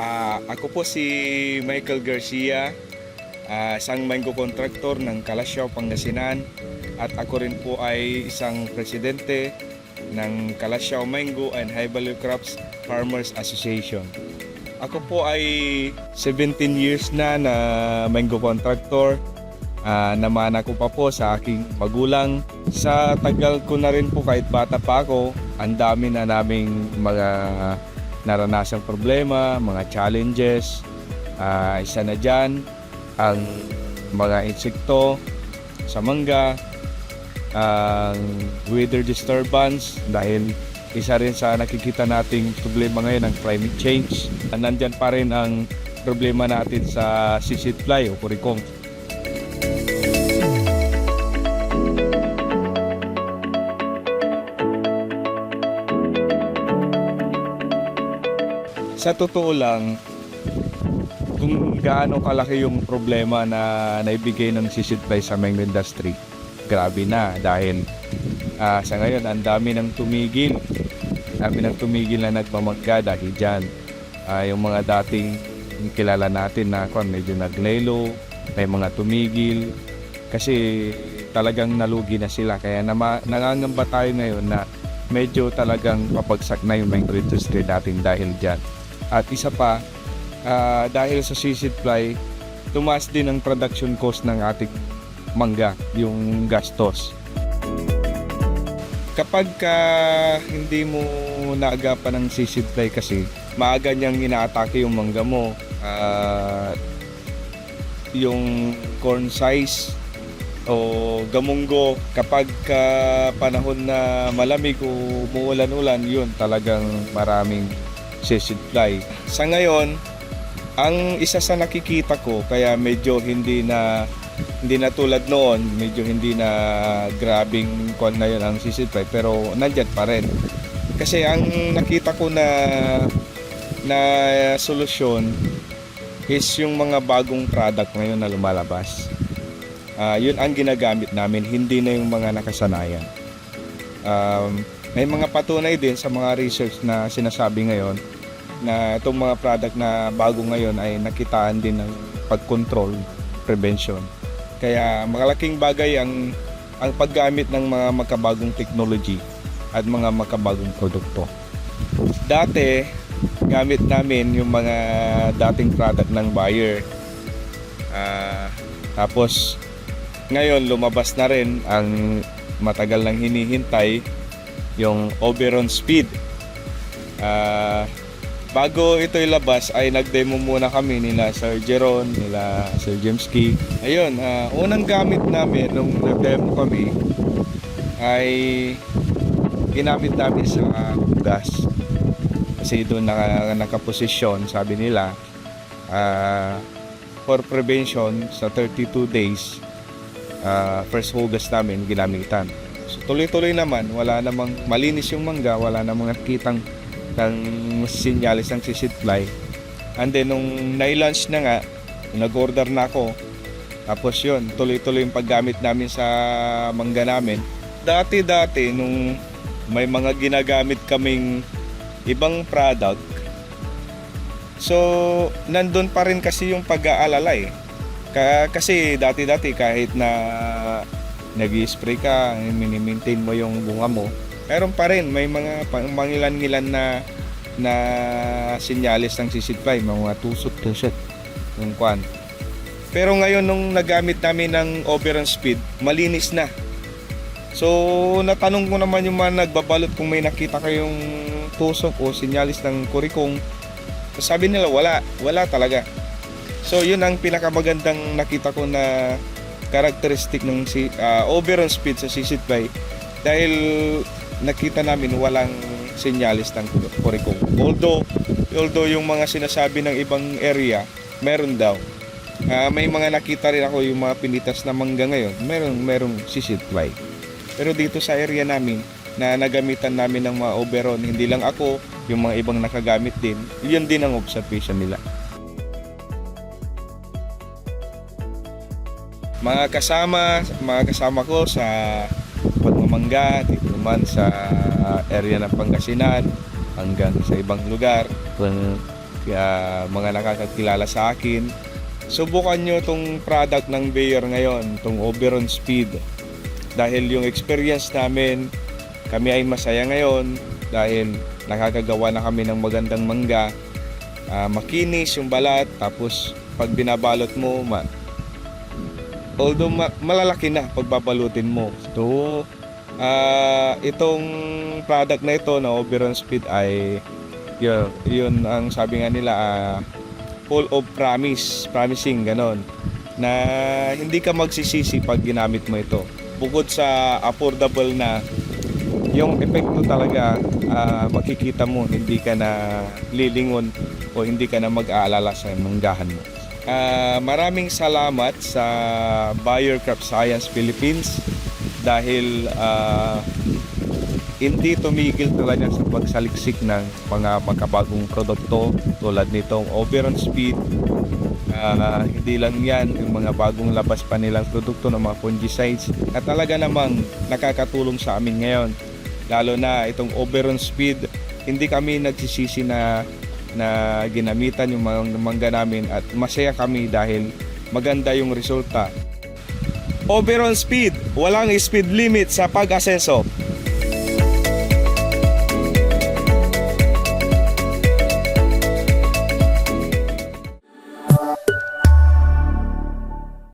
Ah, ako po si Michael Garcia, ah, isang mango contractor ng Kalasyaw, Pangasinan. At ako rin po ay isang presidente ng Kalasyaw Mango and High Value Crops Farmers Association. Ako po ay 17 years na na mango contractor. Ah, namana ko pa po sa aking magulang. Sa tagal ko na rin po kahit bata pa ako, ang dami na naming mga naranasang problema, mga challenges. Ah, isa na dyan, ang mga insekto sa mangga, ang weather disturbance dahil isa rin sa nakikita nating problema ngayon ang climate change. Nandyan pa rin ang problema natin sa sisit fly o kurikong. Sa totoo lang, kung gaano kalaki yung problema na naibigay ng sisit fly sa mango industry, grabe na dahil ah, sa ngayon ang dami nang tumigil. Dami nang tumigil na nagmamagga dahil dyan. Ah, yung mga dating kilala natin na kung medyo naglelo, may mga tumigil kasi talagang nalugi na sila kaya nama, nangangamba tayo ngayon na medyo talagang papagsak na yung mango industry natin dahil dyan. At isa pa, ah, dahil sa seaweed fly, tumaas din ang production cost ng ating mangga, yung gastos. Kapag ka hindi mo naagapan ng seaweed fly kasi, maaga niyang inaatake yung mangga mo. Ah, yung corn size o gamunggo kapag ka panahon na malamig o umuulan-ulan yun talagang maraming fly. Sa ngayon, ang isa sa nakikita ko kaya medyo hindi na hindi na tulad noon, medyo hindi na grabing kon na yun ang fly pero nandyan pa rin. Kasi ang nakita ko na na solusyon is yung mga bagong product ngayon na lumalabas. Ah, yun ang ginagamit namin, hindi na yung mga nakasanayan. Um, may mga patunay din sa mga research na sinasabi ngayon na itong mga product na bago ngayon ay nakitaan din ng pag-control, prevention. Kaya malaking bagay ang ang paggamit ng mga makabagong technology at mga makabagong produkto. Dati, gamit namin yung mga dating product ng buyer. Ah, tapos, ngayon lumabas na rin ang matagal nang hinihintay yung Oberon Speed. Ah, bago ito ilabas ay nag-demo muna kami nila Sir Jeron, nila Sir Jemski. Ayun, ah, unang gamit namin nung nag-demo kami ay ginamit namin sa gas. Kasi doon naka, nakaposisyon, sabi nila, ah, for prevention sa 32 days, ah, first hugas namin ginamitan. So tuloy-tuloy naman, wala namang malinis yung mangga, wala namang nakitang ng sinyalis ng sisit fly. And then nung nai-launch na nga, nag-order na ako. Tapos yun, tuloy-tuloy yung paggamit namin sa mangga namin. Dati-dati nung may mga ginagamit kaming ibang product, so nandun pa rin kasi yung pag-aalala eh. Ka- kasi dati-dati kahit na nag spray ka, mini-maintain mo yung bunga mo, meron pa rin, may mga mangilan-ngilan na na sinyalis ng sisid fly, mga tusot-tusot yung kwan. Pero ngayon nung nagamit namin ng Oberon Speed, malinis na. So natanong ko naman yung mga nagbabalot kung may nakita kayong tusok o sinyalis ng kurikong. Sabi nila wala, wala talaga. So yun ang pinakamagandang nakita ko na characteristic ng si ah, Oberon Speed sa sisit fly dahil nakita namin walang sinyalis ng kurikong. Although, although yung mga sinasabi ng ibang area, meron daw. Ah, may mga nakita rin ako yung mga pinitas na mangga ngayon, meron merong sisit fly. Pero dito sa area namin, na nagamitan namin ng mga Oberon, hindi lang ako, yung mga ibang nakagamit din, yun din ang observation nila. Mga kasama, mga kasama ko sa pagmamangga, naman sa area ng Pangasinan, hanggang sa ibang lugar, kaya mga nakakakilala sa akin. Subukan nyo itong product ng Bayer ngayon, itong Oberon Speed. Dahil yung experience namin, kami ay masaya ngayon dahil nakakagawa na kami ng magandang mangga. Ah, makinis yung balat, tapos pag binabalot mo, ma- although ma- malalaki na pagbabalutin mo. So, ah, itong product na ito na Oberon Speed ay yun, yun ang sabi nga nila ah, full of promise, promising ganon na hindi ka magsisisi pag ginamit mo ito. Bukod sa affordable na yung epekto talaga ah, makikita mo hindi ka na lilingon o hindi ka na mag-aalala sa manggahan mo. Ah, maraming salamat sa Crop Science Philippines dahil ah, hindi tumigil talaga sa pagsaliksik ng mga makabagong produkto tulad nitong Oberon Speed. Ah, hindi lang yan, yung mga bagong labas pa nilang produkto ng mga fungicides na talaga namang nakakatulong sa amin ngayon. Lalo na itong Oberon Speed, hindi kami nagsisisi na na ginamitan yung mga mangga namin at masaya kami dahil maganda yung resulta. Oberon Speed, walang speed limit sa pag-aseso.